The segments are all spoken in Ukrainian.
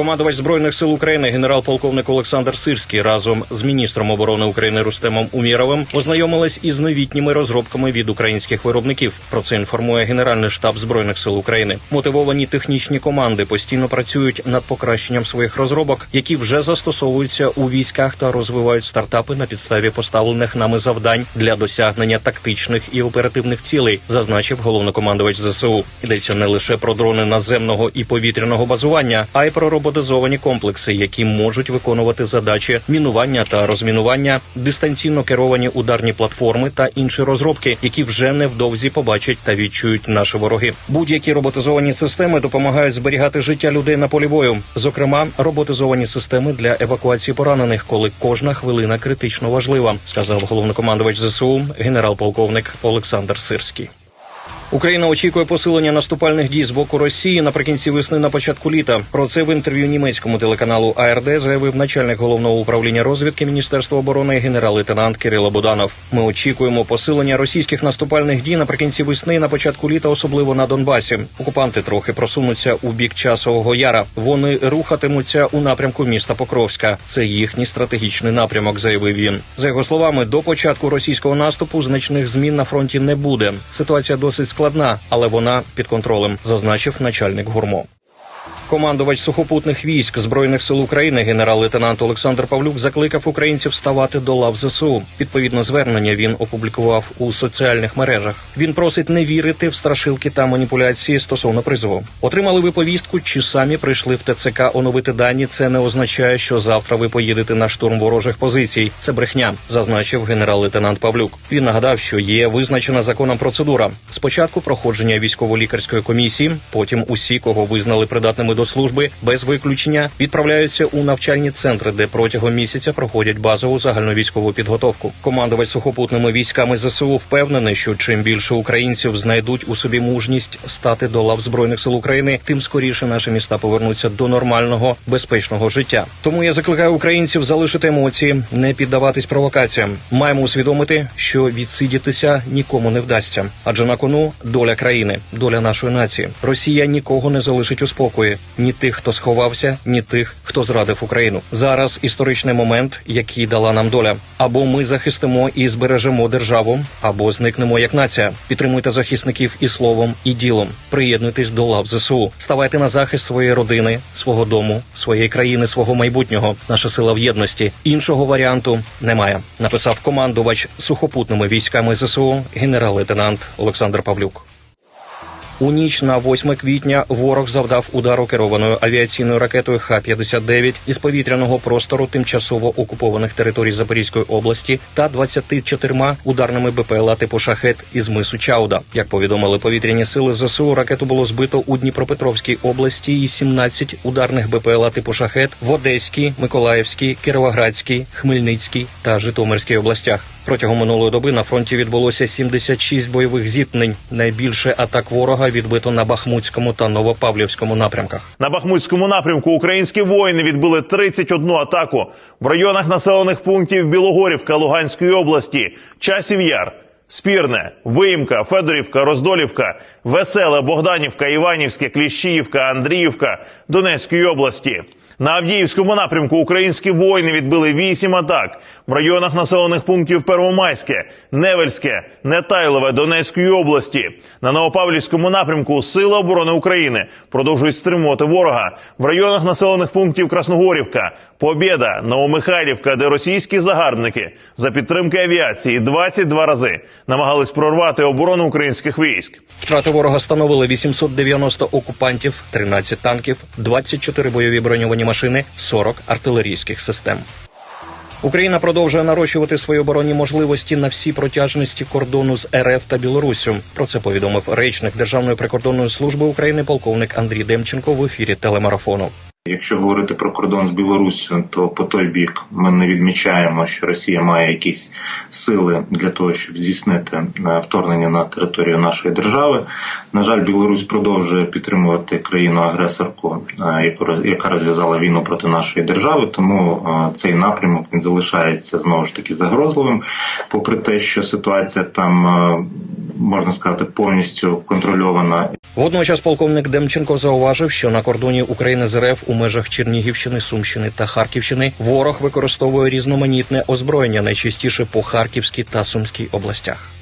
Командувач збройних сил України генерал-полковник Олександр Сирський разом з міністром оборони України Рустемом Умєровим ознайомились із новітніми розробками від українських виробників. Про це інформує Генеральний штаб збройних сил України. Мотивовані технічні команди постійно працюють над покращенням своїх розробок, які вже застосовуються у військах та розвивають стартапи на підставі поставлених нами завдань для досягнення тактичних і оперативних цілей, зазначив головнокомандувач ЗСУ. Йдеться не лише про дрони наземного і повітряного базування, а й про роботизовані комплекси, які можуть виконувати задачі мінування та розмінування, дистанційно керовані ударні платформи та інші розробки, які вже невдовзі побачать та відчують наші вороги. Будь-які роботизовані системи допомагають зберігати життя людей на полі бою. Зокрема, роботизовані системи для евакуації поранених, коли кожна хвилина критично важлива, сказав головнокомандувач ЗСУ генерал-полковник Олександр Сирський. Україна очікує посилення наступальних дій з боку Росії наприкінці весни на початку літа. Про це в інтерв'ю німецькому телеканалу АРД заявив начальник головного управління розвідки Міністерства оборони генерал-лейтенант Кирило Буданов. Ми очікуємо посилення російських наступальних дій наприкінці весни на початку літа, особливо на Донбасі. Окупанти трохи просунуться у бік часового яра. Вони рухатимуться у напрямку міста Покровська. Це їхній стратегічний напрямок, заявив він. За його словами, до початку російського наступу значних змін на фронті не буде. Ситуація досить складна, але вона під контролем, зазначив начальник гурмо. Командувач сухопутних військ збройних сил України генерал-лейтенант Олександр Павлюк закликав українців ставати до лав ЗСУ. Відповідно звернення він опублікував у соціальних мережах. Він просить не вірити в страшилки та маніпуляції стосовно призову. Отримали ви повістку, чи самі прийшли в ТЦК оновити дані. Це не означає, що завтра ви поїдете на штурм ворожих позицій. Це брехня, зазначив генерал-лейтенант Павлюк. Він нагадав, що є визначена законом процедура. Спочатку проходження військово-лікарської комісії, потім усі, кого визнали придатними до служби, без виключення відправляються у навчальні центри, де протягом місяця проходять базову загальновійськову підготовку. Командувач сухопутними військами ЗСУ впевнений, що чим більше українців знайдуть у собі мужність стати до лав збройних сил України, тим скоріше наші міста повернуться до нормального безпечного життя. Тому я закликаю українців залишити емоції, не піддаватись провокаціям. Маємо усвідомити, що відсидітися нікому не вдасться, адже на кону доля країни, доля нашої нації. Росія нікого не залишить у спокої. Ні тих, хто сховався, ні тих, хто зрадив Україну. Зараз історичний момент, який дала нам доля. Або ми захистимо і збережемо державу, або зникнемо як нація. Підтримуйте захисників і словом, і ділом. Приєднуйтесь до лав ЗСУ. Ставайте на захист своєї родини, свого дому, своєї країни, свого майбутнього. Наша сила в єдності. Іншого варіанту немає. Написав командувач сухопутними військами ЗСУ генерал-лейтенант Олександр Павлюк. У ніч на 8 квітня ворог завдав удару керованою авіаційною ракетою Х-59 із повітряного простору тимчасово окупованих територій Запорізької області та 24 ударними БПЛА типу шахет із мису Чауда. Як повідомили повітряні сили ЗСУ, ракету було збито у Дніпропетровській області і 17 ударних БПЛА типу шахет в Одеській, Миколаївській, Кіровоградській, Хмельницькій та Житомирській областях. Протягом минулої доби на фронті відбулося 76 бойових зіткнень. Найбільше атак ворога відбито на Бахмутському та Новопавлівському напрямках. На Бахмутському напрямку українські воїни відбили 31 атаку в районах населених пунктів Білогорівка Луганської області, Часів Яр, Спірне, Виїмка, Федорівка, Роздолівка, Веселе, Богданівка, Іванівське, Кліщіївка, Андріївка Донецької області. На Авдіївському напрямку українські воїни відбили 8 атак в районах населених пунктів Первомайське, Невельське, Нетайлове Донецької області. На Новопавлівському напрямку Сили оборони України продовжують стримувати ворога в районах населених пунктів Красногорівка, Побєда, Новомихайлівка, де російські загарбники за підтримки авіації 22 рази намагались прорвати оборону українських військ. Втрати ворога становили 890 окупантів, 13 танків, 24 бойові броньовані машини, 40 артилерійських систем. Україна продовжує нарощувати свої оборонні можливості на всі протяжності кордону з РФ та Білоруссю. Про це повідомив речник Державної прикордонної служби України полковник Андрій Демченко в ефірі телемарафону. Якщо говорити про кордон з Білоруссю, то по той бік ми не відмічаємо, що Росія має якісь сили для того, щоб здійснити е, вторгнення на територію нашої держави. На жаль, Білорусь продовжує підтримувати країну-агресорку, е, яка розв'язала війну проти нашої держави. Тому е, цей напрямок він залишається знову ж таки загрозливим, попри те, що ситуація там. Можна сказати, повністю контрольована Водночас полковник Демченко зауважив, що на кордоні України з РФ у межах Чернігівщини, Сумщини та Харківщини ворог використовує різноманітне озброєння, найчастіше по Харківській та Сумській областях.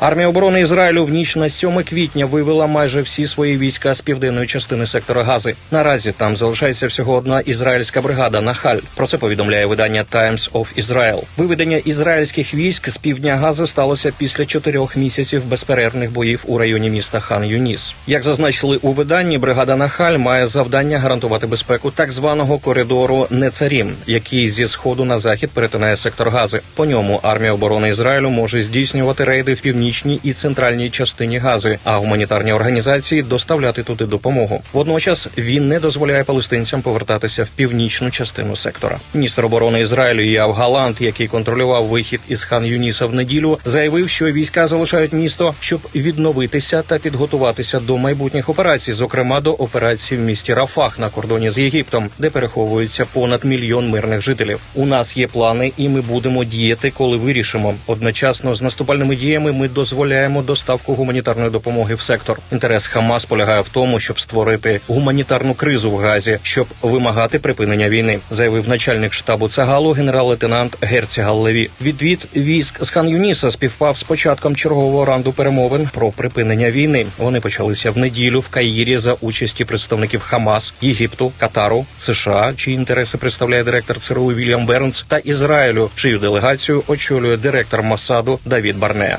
Армія оборони Ізраїлю в ніч на 7 квітня вивела майже всі свої війська з південної частини сектора Гази. Наразі там залишається всього одна ізраїльська бригада Нахаль. Про це повідомляє видання Times of Israel. Виведення ізраїльських військ з півдня Гази сталося після чотирьох місяців безперервних боїв у районі міста Хан Юніс. Як зазначили у виданні, бригада Нахаль має завдання гарантувати безпеку так званого коридору Нецарім, який зі сходу на захід перетинає сектор Гази. По ньому армія оборони Ізраїлю може здійснювати рейди в північній і центральній частині Гази, а гуманітарні організації доставляти туди допомогу. Водночас він не дозволяє палестинцям повертатися в північну частину сектора. Міністр оборони Ізраїлю Яв Галант, який контролював вихід із хан Юніса в неділю, заявив, що війська залишають місто, щоб відновитися та підготуватися до майбутніх операцій, зокрема до операції в місті Рафах на кордоні з Єгиптом, де переховується понад мільйон мирних жителів. У нас є плани, і ми будемо діяти, коли вирішимо. Одночасно з наступальними діями ми дозволяємо доставку гуманітарної допомоги в сектор. Інтерес Хамас полягає в тому, щоб створити гуманітарну кризу в Газі, щоб вимагати припинення війни, заявив начальник штабу Цагалу генерал-лейтенант Герці Галлеві. Відвід військ з хан Юніса співпав з початком чергового раунду перемовин про припинення війни. Вони почалися в неділю в Каїрі за участі представників Хамас, Єгипту, Катару, США, чиї інтереси представляє директор ЦРУ Вільям Бернс, та Ізраїлю, чию делегацію очолює директор Масаду Давід Барнеа.